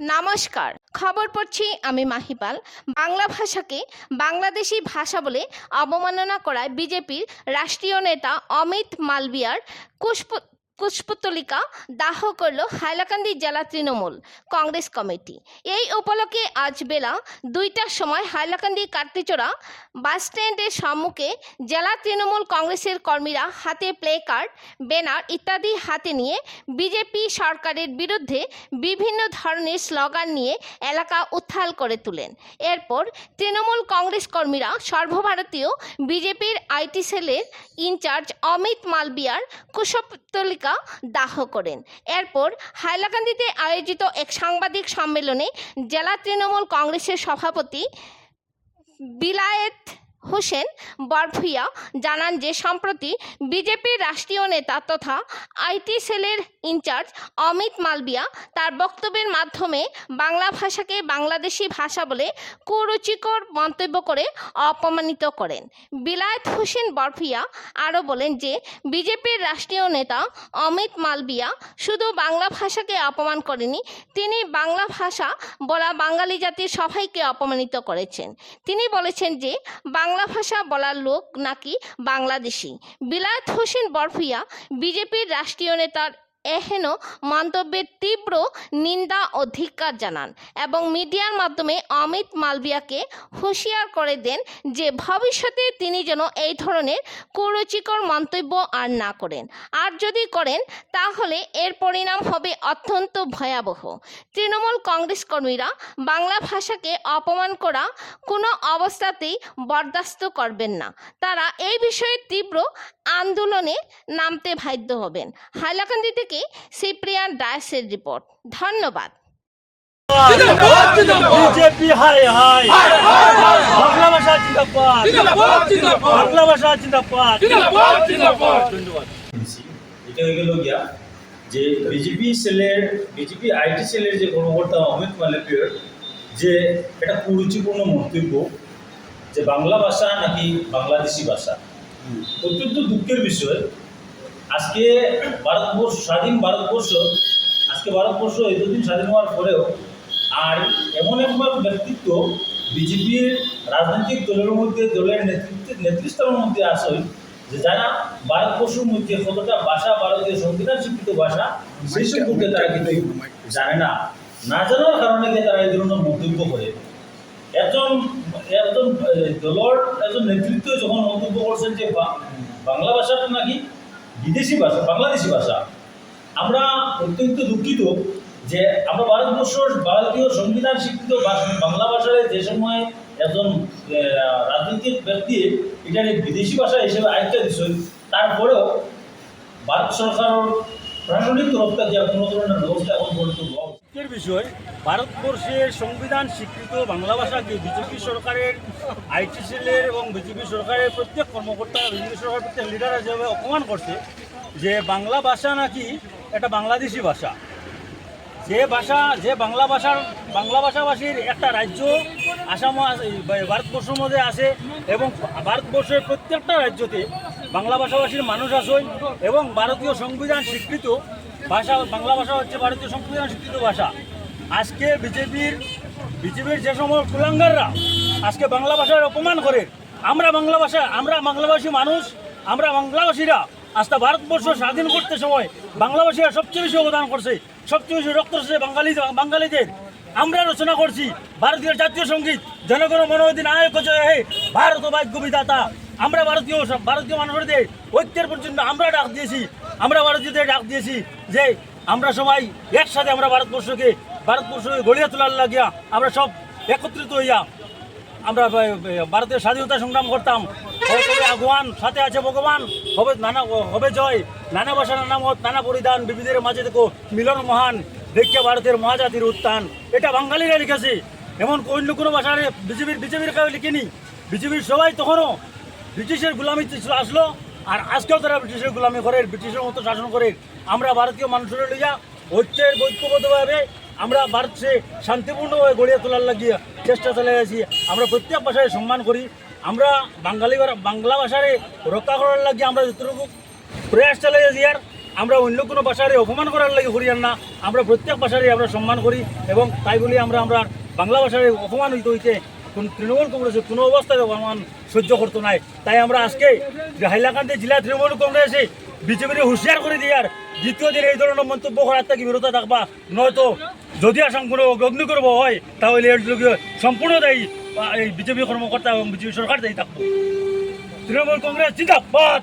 নমস্কার। খবর পড়ছি আমি মাহিপাল। বাংলা ভাষাকে বাংলাদেশি ভাষা বলে অবমাননা করায় বিজেপির রাষ্ট্রীয় নেতা অমিত মালবিয়ার কুষ্প কুষ্পতলিকা দাহ করল হাইলাকান্দি জেলা তৃণমূল কংগ্রেস কমিটি। এই উপলক্ষে আজ বেলা দুইটার সময় হাইলাকান্দি কার্তিচোড়া বাস স্ট্যান্ডের সম্মুখে জেলা তৃণমূল কংগ্রেসের কর্মীরা হাতে প্লে কার্ড, ব্যানার ইত্যাদি হাতে নিয়ে বিজেপি সরকারের বিরুদ্ধে বিভিন্ন ধরনের স্লোগান নিয়ে এলাকা উত্থাল করে তোলেন। এরপর তৃণমূল কংগ্রেস কর্মীরা সর্বভারতীয় বিজেপির আইটি সেলের ইনচার্জ অমিত মালবিয়ার কুশপতলিকা দাহ করেন। এরপর হাইলাকান্দিতে আয়োজিত এক সাংবাদিক সম্মেলনে জেলা তৃণমূল কংগ্রেসের সভাপতি বিলায়েত হোসেন বরভুইয়া জানান যে, সম্প্রতি বিজেপির রাষ্ট্রীয় নেতা তথা আইটি সেলের ইনচার্জ অমিত মালবিয়া তার বক্তব্যের মাধ্যমে বাংলা ভাষাকে বাংলাদেশি ভাষা বলে কুরুচিকর মন্তব্য করে অপমানিত করেন। বিলায়ত হোসেন বরভুইয়া আরও বলেন যে, বিজেপির রাষ্ট্রীয় নেতা অমিত মালবিয়া শুধু বাংলা ভাষাকে অপমান করেনি, তিনি বাংলা ভাষা বলা বাঙালি জাতির সবাইকে অপমানিত করেছেন। তিনি বলেছেন যে, বাংলা ভাষা বলার লোক নাকি বাংলাদেশি? বিলায়েত হোসেন বরফিয়া বিজেপির রাষ্ট্রীয় নেতার এহেন মন্তব্যের তীব্র নিন্দা ও ধিক্কার জানান এবং মিডিয়ার মাধ্যমে অমিত মালবিয়াকে হুঁশিয়ার করে দেন যে ভবিষ্যতে তিনি যেন এই ধরনের কুরুচিকর মন্তব্য আর না করেন। আর যদি করেন, তাহলে এর পরিণাম হবে অত্যন্ত ভয়াবহ। তৃণমূল কংগ্রেস কর্মীরা বাংলা ভাষাকে অপমান করা কোনো অবস্থাতেই বরদাস্ত করবেন না। তারা এই বিষয়ে তীব্র আন্দোলনে নামতে বাধ্য হবেন। হাইলাকান্দি থেকে সিপ্রিয়ান ডায়াসের রিপোর্ট। ধন্যবাদ। বিজেপি হাই হাই। বাংলা ভাষা জিন্দাবাদ। বাংলা ভাষা জিন্দাবাদ। ধন্যবাদ। এটা হয়ে গেল গিয়া যে বিজেপি সেলের বিজেপি আইটি সেলের যে কর্মকর্তা অমিত মালবীর যে একটা কুরুচিপূর্ণ মন্তব্য যে বাংলা ভাষা নাকি বাংলাদেশি ভাষা। অত্যন্ত দুঃখের বিষয়। আজকে ভারতবর্ষ স্বাধীন ভারতবর্ষ আজকে ভারতবর্ষ এতদিন স্বাধীন হওয়ার পরেও আর এমন একবার ব্যক্তিত্ব বিজেপির রাজনৈতিক দলের মধ্যে দলের নেতৃত্বের নেতৃত্বের মধ্যে আসে যে যারা ভারতবর্ষের মধ্যে কতটা ভাষা ভারতীয় সংবিধান স্বীকৃত ভাষা সেই সম্পর্কে তারা কিন্তু জানে না। না জানার কারণে তারা এই ধরনের মন্তব্য করে। একজন একজন দলের একজন নেতৃত্ব যখন মন্তব্য করছেন যে বাংলা ভাষাটা নাকি বিদেশি ভাষা, বাংলাদেশি ভাষা, আমরা অত্যন্ত দুঃখিত যে আমরা ভারতবর্ষ ভারতীয় সংবিধান স্বীকৃত বাংলা ভাষায় যে সময় একজন রাজনৈতিক ব্যক্তি এটাকে বিদেশি ভাষা হিসেবে আয়ত্ত দিচ্ছে তারপরেও ভারত সরকারের প্রশাসনিক তরফ থেকে কোনো ধরনের ব্যবস্থা এখন পর্যন্ত বিষয় ভারতবর্ষের সংবিধান স্বীকৃত বাংলা ভাষাকে বিজেপি সরকারের, আইটি সেলের এবং বিজেপি সরকারের প্রত্যেক কর্মকর্তা বিজেপি সরকারের প্রত্যেক লিডার যেভাবে অপমান করছে যে বাংলা ভাষা নাকি একটা বাংলাদেশি ভাষা। যে ভাষা, যে বাংলা ভাষার, বাংলা ভাষাভাষীর একটা রাজ্য আসাম ভারতবর্ষের মধ্যে আছে এবং ভারতবর্ষের প্রত্যেকটা রাজ্যতে বাংলা ভাষাভাষীর মানুষ আছে এবং ভারতীয় সংবিধান স্বীকৃত ভাষা, বাংলা ভাষা হচ্ছে ভারতীয় সংবিধান স্বীকৃত ভাষা। আজকে বিজেপির বিজেপির যে সময় কুলাঙ্গাররা আজকে বাংলা ভাষার অপমান করে, আমরা বাংলা ভাষা আমরা বাংলাভাষী মানুষ, আমরা বাংলাভাষীরা আজকে ভারতবর্ষ স্বাধীন করতে সময় বাংলাভাষীরা সবচেয়ে বেশি অবদান করছে, সবচেয়ে বেশি রক্ত বাঙালি বাঙালিদের। আমরা রচনা করছি ভারতীয় জাতীয় সংগীত, জনগণ মনোদিন আয়ক জয় হে ভারত ভাগ্য বিধাতা। আমরা ভারতীয় ভারতীয় মানুষদের ঐক্যের পর্যন্ত আমরা ডাক দিয়েছি। আমরা ভারতীয়দের ডাক দিয়েছি যে আমরা সবাই একসাথে আমরা ভারতবর্ষকে ভারতবর্ষকে গড়িয়া তোলার লাগিয়া আমরা সব একত্রিত হইয়া আমরা ভারতের স্বাধীনতা সংগ্রাম করতাম। আগুয়ান, সাথে আছে ভগবান। হবে নানা, হবে জয়। নানা ভাষা, নানা মত, নানা পরিধান। বিবিধের মাঝে দেখো মিলন মহান। দেখছে ভারতের মহাজাতির উত্থান। এটা বাঙালিরা লিখেছে। এমন অন্য কোনো ভাষার বিজেপির বিজেপির কেউ লিখিনি? বিজেপির সবাই তখনও ব্রিটিশের গুলামি আসলো। আর আজকেও তারা ব্রিটিশের গুলামি করে, ব্রিটিশের মতো শাসন করে, আমরা ভারতীয় মানুষের লইয়া ঐক্যের ঐক্যবদ্ধভাবে আমরা ভারতকে শান্তিপূর্ণভাবে গড়িয়ে তোলার লাগিয়ে চেষ্টা চালিয়ে গেছি আমরা প্রত্যেক ভাষায় সম্মান করি। আমরা বাঙালি বাংলা ভাষারে রক্ষা করার লাগিয়ে আমরা যতটুকু প্রয়াস চালিয়ে গেছি আর আমরা অন্য কোনো ভাষারে অপমান করার লাগে করি না। আমরা প্রত্যেক ভাষারই আমরা সম্মান করি এবং তাই বলি আমরা আমরা বাংলা ভাষারে অপমান হইতে হইতে কোন তৃণমূল কংগ্রেসে, কোনো অবস্থায় অপমান সহ্য করতো নাই। তাই আমরা আজকে যে হাইলাকান্দি জেলা তৃণমূল কংগ্রেসে বিজেপির হুঁশিয়ার করে দিয়ে আর দ্বিতীয় দিন এই ধরনের মন্তব্য করার থেকে বিরত থাকবা। নয়তো যদি আসাম কোনো করব হয়, তাহলে এর সম্পূর্ণ দায়ী এই বিজেপি কর্মকর্তা এবং বিজেপি সরকার দায়ী থাকব। তৃণমূল কংগ্রেস জিন্দাবাদ।